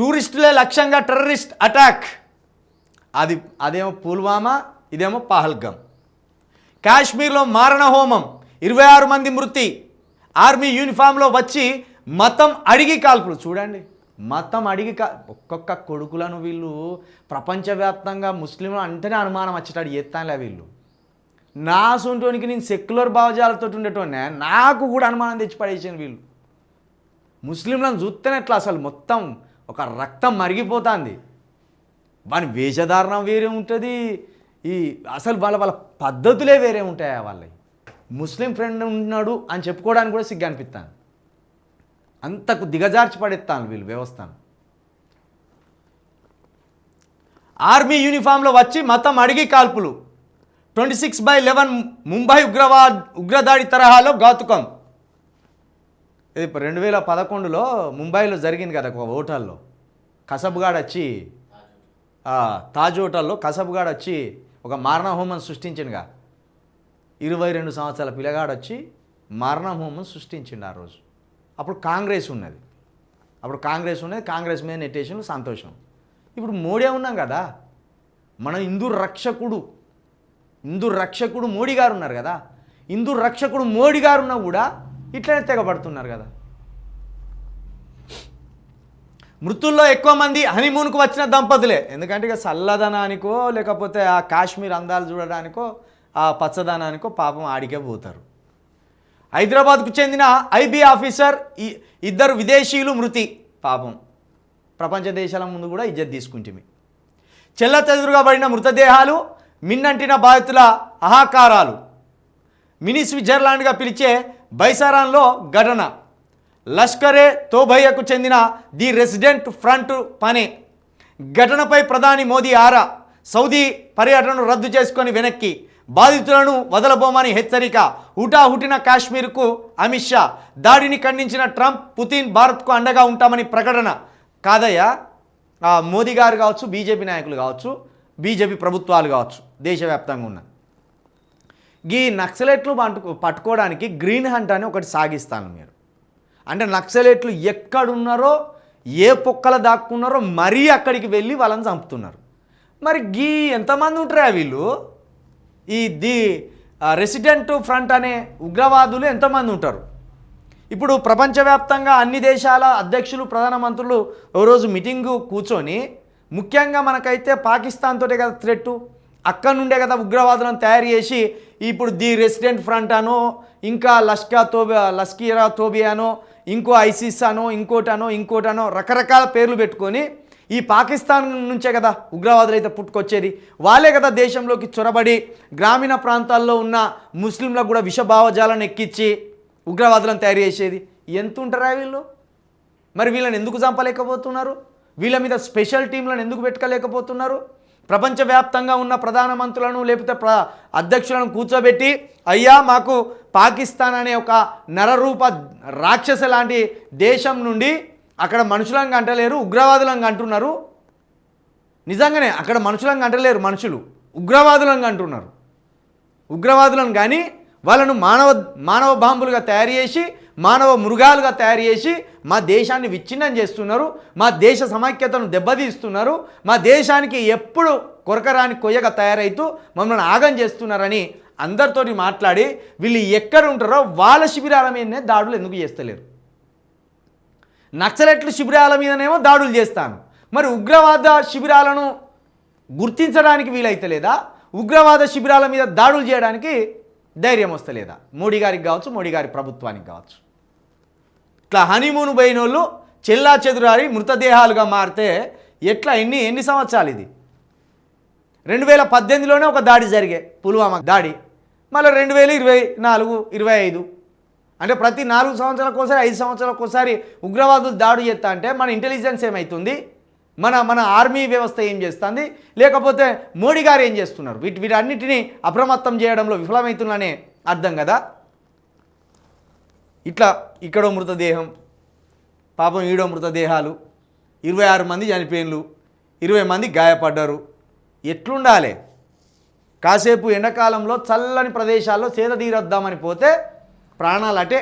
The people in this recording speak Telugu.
టూరిస్టులే లక్ష్యంగా టెర్రరిస్ట్ అటాక్. అది అదేమో పుల్వామా ఇదేమో పహల్గం. కాశ్మీర్లో మారణ హోమం ఇరవై ఆరు మంది మృతి. ఆర్మీ యూనిఫామ్లో వచ్చి మతం అడిగి కాల్పులు. చూడండి మతం అడిగి కా ఒక్కొక్క కొడుకులను వీళ్ళు ప్రపంచవ్యాప్తంగా ముస్లింలు అంటేనే అనుమానం వచ్చేటాడు ఎత్తానులే వీళ్ళు. నా సొంటోనికి నేను సెక్యులర్ భావజాలతో ఉండేటోనే నాకు కూడా అనుమానం తెచ్చి పడేసాను వీళ్ళు. ముస్లింలను చూస్తేనే ఎట్లా అసలు మొత్తం ఒక రక్తం మరిగిపోతుంది. వాని వేషధారణం వేరే ఉంటుంది. ఈ అసలు వాళ్ళ వాళ్ళ పద్ధతులే వేరే ఉంటాయా వాళ్ళవి. ముస్లిం ఫ్రెండ్ ఉన్నాడు అని చెప్పుకోవడానికి కూడా సిగ్గు అనిపిస్తాను అంతకు దిగజార్చి పడేస్తాను వీళ్ళు వ్యవస్థను. ఆర్మీ యూనిఫామ్లో వచ్చి మతం అడిగి కాల్పులు. Twenty six by eleven Mumbai ఉగ్రవాద్ ఉగ్రదాడి తరహాలో ఘాతుకం. ఇది రెండు వేల పదకొండులో ముంబైలో జరిగింది కదా ఒక హోటల్లో. కసబ్గాడ్ వచ్చి తాజ్ హోటల్లో కసబ్గాడ్ వచ్చి ఒక మారణహోమం సృష్టించిండుగా. ఇరవై రెండు సంవత్సరాల పిల్లగాడు వచ్చి సృష్టించిండు ఆ రోజు. అప్పుడు కాంగ్రెస్ ఉన్నది. అప్పుడు కాంగ్రెస్ ఉన్నది కాంగ్రెస్ మీద నెట్టేసిన సంతోషం. ఇప్పుడు మోడీ ఉన్నాం కదా మన హిందూ రక్షకుడు హిందూ రక్షకుడు మోడీ గారు ఉన్నారు కదా హిందూ రక్షకుడు మోడీ గారు ఉన్నా కూడా ఇట్లనే తెగబడుతున్నారు కదా. మృతుల్లో ఎక్కువ మంది హనీమూన్కు వచ్చిన దంపతులే. ఎందుకంటే ఇక చల్లదనానికో లేకపోతే ఆ కాశ్మీర్ అందాలు చూడడానికో ఆ పచ్చదనానికో పాపం ఆడికే పోతారు. హైదరాబాద్కు చెందిన ఐబీ ఆఫీసర్ ఇద్దరు విదేశీయులు మృతి పాపం. ప్రపంచ దేశాల ముందు కూడా ఇజ్జత్ తీసుకుంటుంది చెల్ల చెదురుగా పడిన మృతదేహాలు మిన్నంటిన బాధితుల అహాకారాలు. మినీ స్విట్జర్లాండ్గా పిలిచే బైసారాన్లో ఘటన. లష్కరే తోభయ్యకు చెందిన ది రెసిడెంట్ ఫ్రంట్ పనే. ఘటనపై ప్రధాని మోదీ ఆరా. సౌదీ పర్యటనను రద్దు చేసుకొని వెనక్కి. బాధితులను వదలబోమని హెచ్చరిక. హుటాహుటిన కాశ్మీర్కు అమిత్ షా. దాడిని ఖండించిన ట్రంప్ పుతిన్ భారత్కు అండగా ఉంటామని ప్రకటన. కాదయ్యా మోదీ గారు కావచ్చు బీజేపీ నాయకులు కావచ్చు బీజేపీ ప్రభుత్వాలు కావచ్చు దేశవ్యాప్తంగా ఉన్న. ఈ నక్సలెట్లు పట్టుకో పట్టుకోవడానికి గ్రీన్ హంట్ అని ఒకటి సాగిస్తాను మీరు. అంటే నక్సలెట్లు ఎక్కడున్నారో ఏ పొక్కల దాక్కున్నారో మరీ అక్కడికి వెళ్ళి వాళ్ళని చంపుతున్నారు. మరి గీ ఎంతమంది ఉంటారా వీళ్ళు? ఈ ది రెసిడెంట్ ఫ్రంట్ అనే ఉగ్రవాదులు ఎంతమంది ఉంటారు? ఇప్పుడు ప్రపంచవ్యాప్తంగా అన్ని దేశాల అధ్యక్షులు ప్రధానమంత్రులు ఓ రోజు మీటింగు కూర్చొని ముఖ్యంగా మనకైతే పాకిస్తాన్ తోటే కదా థ్రెట్ అక్కడ నుండే కదా ఉగ్రవాదులను తయారు చేసి ఇప్పుడు ది రెసిడెంట్ ఫ్రంట్ అనో ఇంకా లష్కా తోబి లష్కీరా తోబియానో ఇంకో ఐసిస్ అనో ఇంకోటనో ఇంకోటనో రకరకాల పేర్లు పెట్టుకొని ఈ పాకిస్తాన్ నుంచే కదా ఉగ్రవాదులు అయితే పుట్టుకొచ్చేది. వాళ్ళే కదా దేశంలోకి చొరబడి గ్రామీణ ప్రాంతాల్లో ఉన్న ముస్లింలకు కూడా విషభావజాలను ఎక్కించి ఉగ్రవాదులను తయారు చేసేది. ఎంత ఉంటారా వీళ్ళు? మరి వీళ్ళని ఎందుకు చంపలేకపోతున్నారు? వీళ్ళ మీద స్పెషల్ టీంలను ఎందుకు పెట్టుకోలేకపోతున్నారు ప్రపంచవ్యాప్తంగా ఉన్న ప్రధానమంత్రులను లేకపోతే ప్ర అధ్యక్షులను కూర్చోబెట్టి అయ్యా మాకు పాకిస్తాన్ అనే ఒక నరరూప రాక్షస లాంటి దేశం నుండి అక్కడ మనుషులను అంటలేరు ఉగ్రవాదులను అంటున్నారు. నిజంగానే అక్కడ మనుషులను అంటలేరు మనుషులు ఉగ్రవాదులను అంటున్నారు. ఉగ్రవాదులను కానీ వాళ్ళను మానవ మానవ బాంబులుగా తయారు చేసి మానవ మృగాలుగా తయారు చేసి మా దేశాన్ని విచ్ఛిన్నం చేస్తున్నారు మా దేశ సమైక్యతను దెబ్బతీస్తున్నారు మా దేశానికి ఎప్పుడు కొరకరాని కొయ్యగా తయారైతూ మమ్మల్ని ఆగం చేస్తున్నారని అందరితో మాట్లాడి వీళ్ళు ఎక్కడ ఉంటారో వాళ్ళ శిబిరాల మీదనే దాడులు ఎందుకు చేస్తలేరు? నక్సలెట్ల శిబిరాల మీదనేమో దాడులు చేస్తాను. మరి ఉగ్రవాద శిబిరాలను గుర్తించడానికి వీలైతలేదా ఉగ్రవాద శిబిరాల మీద దాడులు చేయడానికి ధైర్యం వస్తలేదా? మోడీ గారికి కావచ్చు మోడీ గారి ప్రభుత్వానికి కావచ్చు. ఇట్లా హనీమూన్ పోయిన వాళ్ళు చెల్లా చెదురారి మృతదేహాలుగా మారితే ఎట్లా ఎన్ని ఎన్ని సంవత్సరాలు ఇది? రెండు వేల పద్దెనిమిదిలోనే ఒక దాడి జరిగే పుల్వామా దాడి. మళ్ళీ రెండు వేల ఇరవై నాలుగు ఇరవై ఐదు. అంటే ప్రతి నాలుగు సంవత్సరాలకు ఒకసారి ఐదు సంవత్సరాలకు ఒకసారి ఉగ్రవాదులు దాడి చేస్తా అంటే మన ఇంటెలిజెన్స్ ఏమవుతుంది మన మన ఆర్మీ వ్యవస్థ ఏం చేస్తుంది? లేకపోతే మోడీ గారు ఏం చేస్తున్నారు? వీటి వీటన్నిటినీ అప్రమత్తం చేయడంలో విఫలమవుతున్నానే అర్థం కదా? ఇట్లా ఇక్కడో మృతదేహం పాపం ఈడో మృతదేహాలు ఇరవై ఆరు మంది చనిపోయినలు ఇరవై మంది గాయపడ్డారు. ఎట్లుండాలి? కాసేపు ఎండాకాలంలో చల్లని ప్రదేశాల్లో సేద తీరొద్దామని పోతే ప్రాణాలు అటే